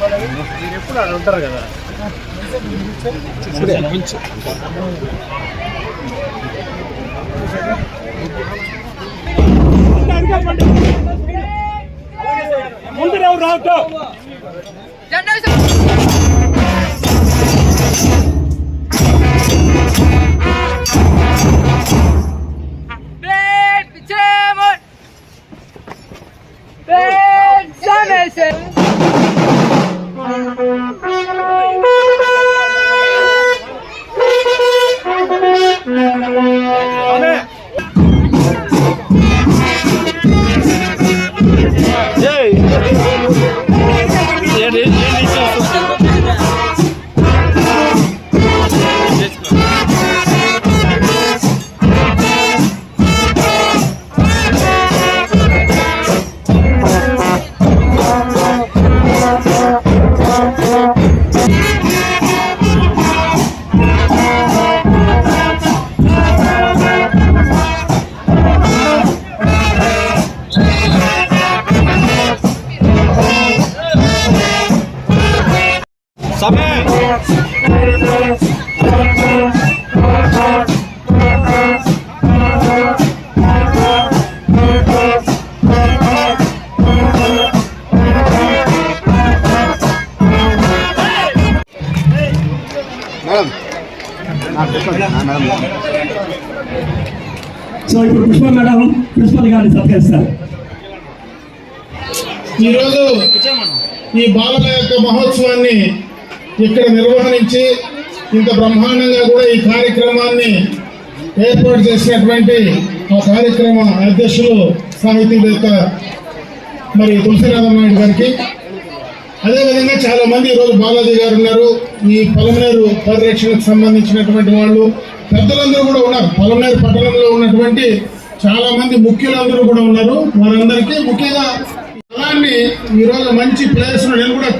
మీరు ఎప్పుడు అక్కడ ఉంటారు కదా ముందు రావు రావటం సో ఇప్పుడు పుష్ప మేడం ప్రిన్సిపల్ గారిని సత్కరిస్తారు. ఈరోజు ఈ బాలల యొక్క మహోత్సవాన్ని ఇక్కడ నిర్వహించి ఇంత బ్రహ్మాండంగా కూడా ఈ కార్యక్రమాన్ని ఏర్పాటు చేసినటువంటి ఆ కార్యక్రమ అధ్యక్షులు సాహితీవేత్త మరి తులసిరాధం నాయుడు గారికి అదేవిధంగా చాలా మంది ఈరోజు బాలాజీ గారు ఉన్నారు. ఈ పొలమనేరు పరిరక్షణకు సంబంధించినటువంటి వాళ్ళు పెద్దలందరూ కూడా ఉన్నారు. పొలమనేరు పట్టణంలో ఉన్నటువంటి చాలా మంది ముఖ్యులందరూ కూడా ఉన్నారు. వారందరికీ ముఖ్యంగా స్థలాన్ని ఈరోజు మంచి ప్లేస్ నేను కూడా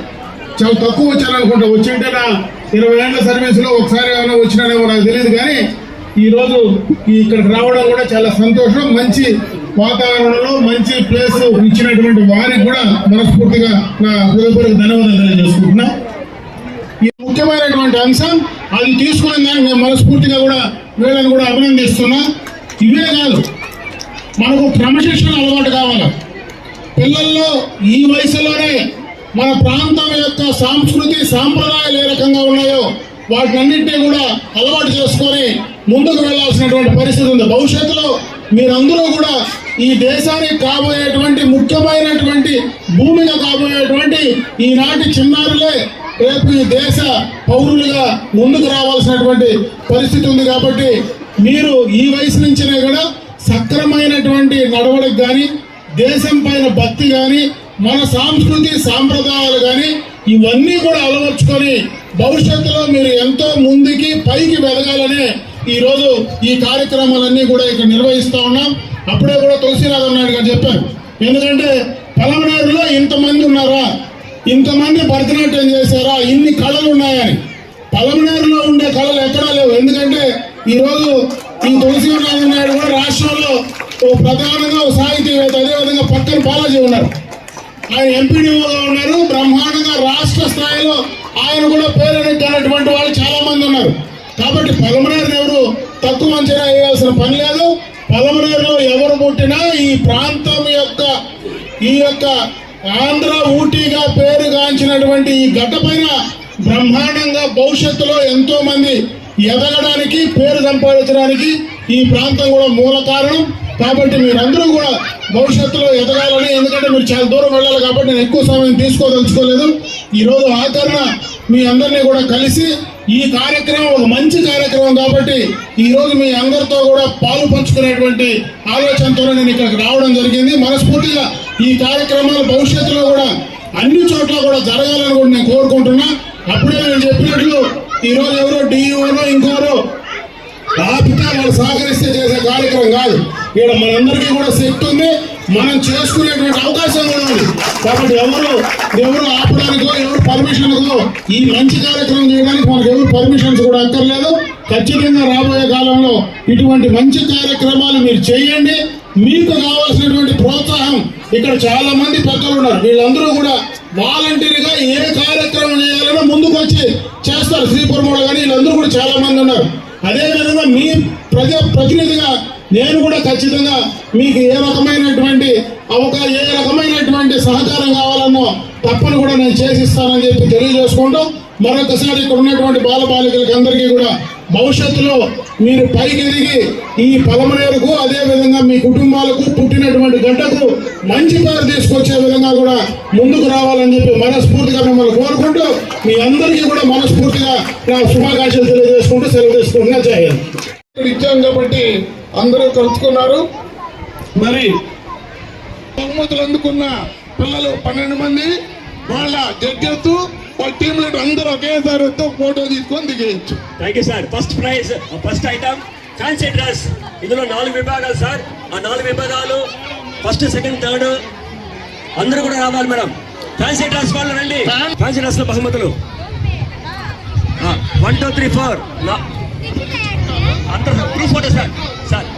చాలా తక్కువ వచ్చాను అనుకుంటా. వచ్చింటే నా ఇరవై ఏళ్ళ సర్వీస్లో ఒకసారి ఏమైనా వచ్చినానేమో నాకు తెలియదు. కానీ ఈరోజు ఇక్కడికి రావడం కూడా చాలా సంతోషం. మంచి వాతావరణంలో మంచి ప్లేస్ ఇచ్చినటువంటి వారికి కూడా మనస్ఫూర్తిగా నా హృదయపూర్వక ధన్యవాదాలు తెలియజేసుకుంటున్నా. ఈ ముఖ్యమైనటువంటి అంశం అది తీసుకున్న దాన్ని నేను మనస్ఫూర్తిగా కూడా వీళ్ళని కూడా అభినందిస్తున్నా. ఇవే కాదు మనకు క్రమశిక్షణ అలవాటు కావాలి. పిల్లల్లో ఈ వయసులోనే మన ప్రాంతం యొక్క సాంస్కృతి సాంప్రదాయాలు ఏ రకంగా ఉన్నాయో వాటినన్నింటినీ కూడా అలవాటు చేసుకొని ముందుకు వెళ్ళాల్సినటువంటి పరిస్థితి ఉంది. భవిష్యత్తులో మీరందరూ కూడా ఈ దేశానికి కాబోయేటువంటి ముఖ్యమైనటువంటి భూమిగా కాబోయేటువంటి ఈనాటి చిన్నారులే రేపు ఈ దేశ పౌరులుగా ముందుకు రావాల్సినటువంటి పరిస్థితి ఉంది కాబట్టి మీరు ఈ వయసు నుంచినే కూడా సక్రమైనటువంటి నడవడికి కానీ దేశం పైన భక్తి కానీ మన సాంస్కృతి సాంప్రదాయాలు కానీ ఇవన్నీ కూడా అలవర్చుకొని భవిష్యత్తులో మీరు ఎంతో ముందుకి పైకి వెదగాలనే ఈరోజు ఈ కార్యక్రమాలన్నీ కూడా ఇక్కడ నిర్వహిస్తూ ఉన్నాం. అప్పుడే కూడా తులసిరాధం నాయుడు గారు చెప్పారు ఎందుకంటే పలమనేరులో ఇంతమంది ఉన్నారా? ఇంతమంది భరతనాట్యం చేశారా? ఇన్ని కళలు ఉన్నాయని. పలమనేరులో ఉండే కళలు ఎక్కడా లేవు. ఎందుకంటే ఈరోజు ఈ తులసిరాధం నాయుడు కూడా రాష్ట్రంలో ఓ ప్రధానంగా ఓ సాహితీవేత్త అదేవిధంగా పక్కన బాలాజీ ఉన్నారు. ఆయన ఎంపీడీఓగా ఉన్నారు. బ్రహ్మాండంగా రాష్ట్ర స్థాయిలో ఆయన కూడా పేరెనటువంటి వాళ్ళు చాలా మంది ఉన్నారు. కాబట్టి పలమనేరుని ఎవరు తక్కువ అంచనా వేయాల్సిన పని లేదు. పలమనేరులో ఎవరు పుట్టినా ఈ ప్రాంతం యొక్క ఈ యొక్క ఆంధ్ర ఊటీగా పేరుగాంచినటువంటి ఈ గడ్డ పైన బ్రహ్మాండంగా భవిష్యత్తులో ఎంతో మంది ఎదగడానికి పేరు సంపాదించడానికి ఈ ప్రాంతం కూడా మూల కారణం. కాబట్టి మీరందరూ కూడా భవిష్యత్తులో ఎదగాలని ఎందుకంటే మీరు చాలా దూరం వెళ్ళాలి కాబట్టి నేను ఎక్కువ సమయం తీసుకోదలుచుకోలేదు. ఈ రోజు ఆఖరణ మీ అందరినీ కూడా కలిసి ఈ కార్యక్రమం ఒక మంచి కార్యక్రమం కాబట్టి ఈరోజు మీ అందరితో కూడా పాలు పంచుకునేటువంటి ఆలోచనతో నేను ఇక్కడికి రావడం జరిగింది. మనస్ఫూర్తిగా ఈ కార్యక్రమాలు భవిష్యత్తులో కూడా అన్ని చోట్ల కూడా జరగాలని కూడా నేను కోరుకుంటున్నా. అప్పుడే నేను చెప్పినట్లు ఈ రోజు ఎవరో డిఈఓనో ఇంకోరో ఆపితే వాళ్ళు సహకరిస్తే చేసే కార్యక్రమం కాదు. ఇక్కడ మనందరికీ కూడా శక్తి ఉంది. మనం చేసుకునేటువంటి అవకాశం కూడా ఉంది. కాబట్టి ఎవరు ఎవరు ఆపడానికో ఎవరు పర్మిషన్కో ఈ మంచి కార్యక్రమం చేయడానికి మనకు ఎవరు పర్మిషన్స్ కూడా అక్కర్లేదు. ఖచ్చితంగా రాబోయే కాలంలో ఇటువంటి మంచి కార్యక్రమాలు మీరు చేయండి. మీకు కావాల్సినటువంటి ప్రోత్సాహం. ఇక్కడ చాలా మంది పెద్దలు ఉన్నారు. వీళ్ళందరూ కూడా వాలంటీర్గా ఏ కార్యక్రమం చేయాలన్నా ముందుకు వచ్చి చేస్తారు. శ్రీపురమూడ కానీ వీళ్ళందరూ కూడా చాలా మంది ఉన్నారు. అదేవిధంగా మీ ప్రజా ప్రతినిధిగా నేను కూడా ఖచ్చితంగా మీకు ఏ రకమైనటువంటి అవకా ఏ రకమైనటువంటి సహకారం కావాలన్నో తప్పని కూడా నేను చేసిస్తానని చెప్పి తెలియజేసుకుంటూ మరొకసారి ఇక్కడ ఉన్నటువంటి బాలబాలికలకి అందరికీ కూడా భవిష్యత్తులో మీరు పైకి ఎదిగి ఈ పలమనేరుకు అదే విధంగా మీ కుటుంబాలకు పుట్టినటువంటి గడ్డకు మంచి పేరు తీసుకొచ్చే విధంగా కూడా ముందుకు రావాలని చెప్పి మనస్ఫూర్తిగా మిమ్మల్ని కోరుకుంటూ మీ అందరికీ కూడా మనస్ఫూర్తిగా నా శుభాకాంక్షలు తెలియజేసుకుంటూ సెలవు తీసుకుంటున్నా. చేయాలి ఇచ్చాం కాబట్టి అందరూ కలుసుకున్నారు మరి బహుమతులు అందుకున్న పిల్లలు పన్నెండు మంది వాళ్ళ జడ్జెస్ వాళ్ళ టీం లీడర్ అందరూ ఒకేసారి ఫోటో తీసుకొని దిగేయచ్చు. Thank you sir first prize first item fancy dress ఇందులో నాలుగు విభాగాలు సార్ ఆ నాలుగు విభాగాలు ఫస్ట్ సెకండ్ థర్డ్ అందరూ కూడా రావాలి మేడం ఫ్యాన్సీ డ్రెస్ వాళ్ళు రండి. ఫ్యాన్సీ డ్రెస్లో బహుమతులు. వన్ టూ త్రీ ఫోర్ అందరూ గ్రూప్ ఫోటో సార్ సార్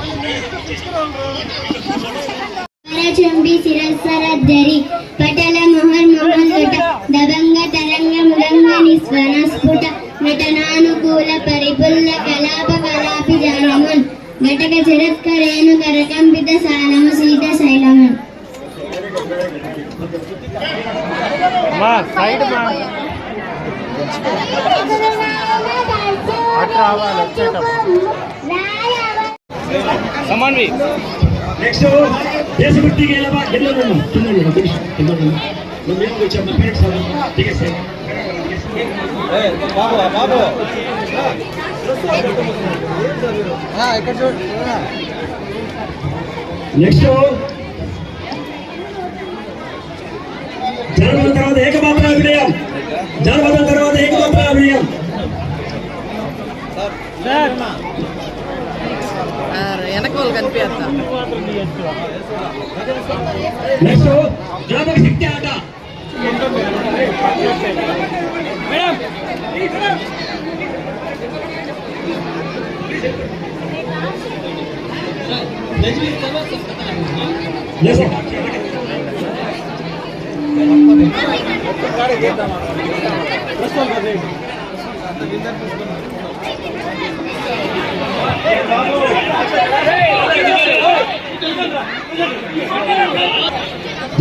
పటల మొహర్ మొహల్లట దబంగ తరంగ మృదంగ నిస్వన స్ఫుట నటనానుకూల పరిపుల్ల కలాప కలాపి జానమున్ ఘటక చిరస్కరేణు కరకంపిత సాలము సీత శైలమున్ మా సైడ్ మా అట్లా రావాలి వచ్చేటప్పుడు. సమాన్వి. నెక్స్ట్ దేశభక్తి గెలవా కింద ఉండు. కింద ఉండు, ఒక నిమిషం, కింద ఉండు. నువ్వు మేము వచ్చాం. మా పేరెంట్స్. దిగే సార్. నెక్స్ట్ జనపదం తర్వాత ఏకమాత్ర అభినయం. జనపదం నెక్స్ట్ జ్ఞాపక శక్తి ఆట Yes, sir.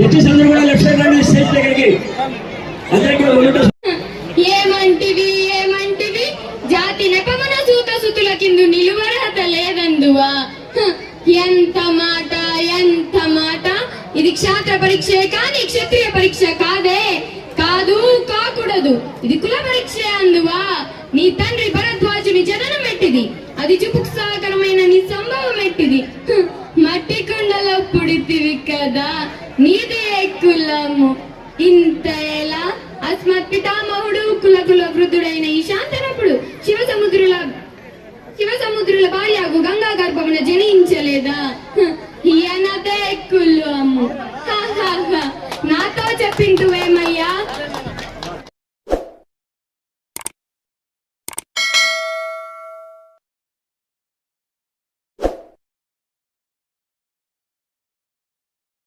జడ్జెస్ అందరూ కూడా లెఫ్ట్ సైడ్ రండి స్టేజ్ దగ్గరికి. ముందు ఏమంటివి ఏమంటివి? జాతి నెపమున సూత సుతుల కిందు నిలువరహత లేదందువా? ఎంత మాట ఎంత మాట? ఇది క్షాత్ర పరీక్షే కానీ క్షత్రియ పరీక్ష కాదే. కాదు కాకూడదు. ఇది కుల పరీక్ష అందువా? నీ తండ్రి భరద్వాజుని జననం ఎట్టిది? అది చుపుక్సాకరమైన నీ సంభవం ఎట్టిది? మట్టి కుండల పుడితివి కదా నీదే కులము. ఇంత ఎలా? అస్మత్ పితామహుడు కుల కుల వృద్ధుడైన ఈ శాంతనప్పుడు శివ సముద్రుల శివ సముద్రుల భార్యకు గంగా గర్భమున జనించలేదా? హ, ఈయనదే కులము.